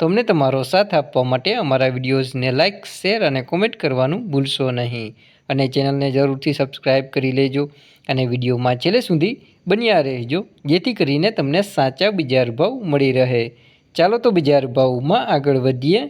તો અમને તમારો સાથ આપવા માટે અમારા વિડીયોઝને લાઇક, શેર અને કોમેન્ટ કરવાનું ભૂલશો નહીં. અને ચેનલને જરૂરથી સબસ્ક્રાઇબ કરી લેજો અને વિડીયોમાં છેલ્લે સુધી બન્યા રહેજો, જેથી કરીને તમને સાચા બજાર ભાવ મળી રહે. ચાલો તો બજાર ભાવમાં આગળ વધીએ.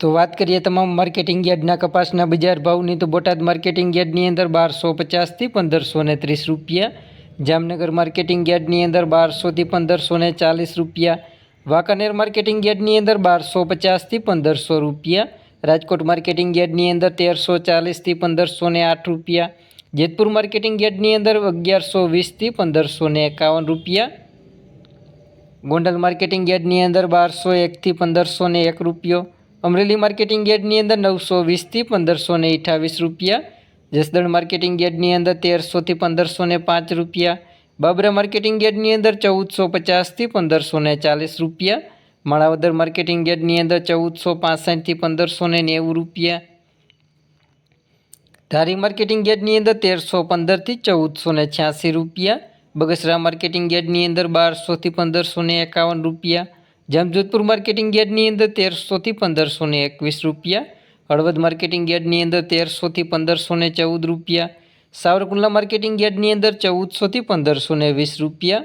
તો વાત કરીએ તમામ માર્કેટિંગ યાર્ડના કપાસના બજાર ભાવની. તો બોટાદ માર્કેટિંગ યાર્ડની અંદર બારસો પચાસથી પંદરસો ને ત્રીસ રૂપિયા જામનગર માર્કેટિંગ યાર્ડની અંદર બારસોથી પંદરસો ને ચાલીસ રૂપિયા, વાંકાનેર માર્કેટિંગ યાર્ડની અંદર બારસો પચાસથી પંદરસો રૂપિયા, રાજકોટ માર્કેટિંગ યાર્ડની અંદર તેરસો ચાલીસથી પંદરસો ને આઠ રૂપિયા, જેતપુર માર્કેટિંગ યાર્ડની અંદર અગિયારસો વીસથી પંદરસો ને એકાવન રૂપિયા, ગોંડલ માર્કેટિંગ યાર્ડની અંદર બારસો એકથી પંદરસો ને એક રૂપિયો, અમરેલી માર્કેટિંગ યાર્ડની અંદર નવસો વીસથી પંદરસો ને અઠ્ઠાવીસ રૂપિયા જસદણ માર્કેટિંગ યાર્ડની અંદર તેરસોથી પંદરસો ને પાંચ રૂપિયા, બાબરા માર્કેટિંગ યાર્ડની અંદર ચૌદસો પચાસથી પંદરસો ને ચાલીસ રૂપિયા, માણાવદર માર્કેટિંગ યાર્ડની અંદર ચૌદસો પાસઠથી પંદરસો ને નેવું રૂપિયા. ધારી માર્કેટિંગ યાર્ડની અંદર તેરસો પંદરથી ચૌદસો ને છ્યાસી રૂપિયા, બગસરા માર્કેટિંગ યાર્ડની અંદર બારસોથી પંદરસો ને એકાવન રૂપિયા, જામજોધપુર માર્કેટિંગ યાર્ડની અંદર તેરસોથી પંદરસો ને એકવીસ રૂપિયા હળવદ માર્કેટિંગ યાર્ડની અંદર તેરસોથી પંદરસો ને ચૌદ રૂપિયા. સાવરકુંડલા માર્કેટિંગ યાર્ડની અંદર ચૌદસોથી પંદરસો ને વીસ રૂપિયા.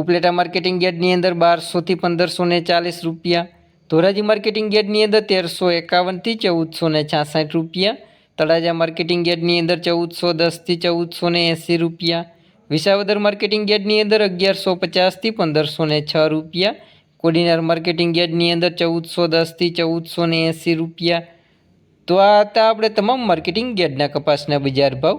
ઉપલેટા માર્કેટિંગ યાર્ડની અંદર બારસોથી પંદરસો ને ચાલીસ રૂપિયા. ધોરાજી માર્કેટિંગ યાર્ડની અંદર તેરસો એકાવનથી ચૌદસો ને છાસઠ રૂપિયા. તળાજા માર્કેટિંગ યાર્ડની અંદર ચૌદસો દસથી ચૌદસો ને એંસી રૂપિયા. વિસાવદર માર્કેટિંગ યાર્ડની અંદર અગિયારસો પચાસથી પંદરસો ને છ રૂપિયા. કોડીનાર માર્કેટિંગ યાર્ડની અંદર ચૌદસો દસથી ચૌદસો ને એંસી રૂપિયા. તો આ હતા આપણે તમામ માર્કેટિંગ યાર્ડના કપાસના બજાર ભાવ.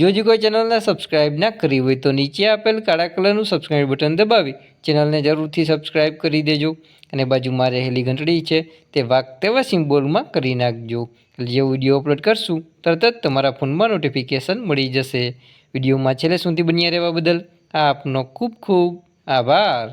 જો જે કોઈ ચેનલને સબસ્ક્રાઇબ ના કરી હોય તો નીચે આપેલ કાળા કલરનું સબસ્ક્રાઇબ બટન દબાવી ચેનલને જરૂરથી સબસ્ક્રાઇબ કરી દેજો અને બાજુમાં રહેલી ઘંટડી છે તે વાક તેવા સિમ્બોલમાં કરી નાખજો. જે વીડિયો અપલોડ કરશું તરત જ તમારા ફોનમાં નોટિફિકેશન મળી જશે. વિડીયોમાં છેલ્લે સુધી બન્યા રહેવા બદલ આપનો ખૂબ ખૂબ આભાર.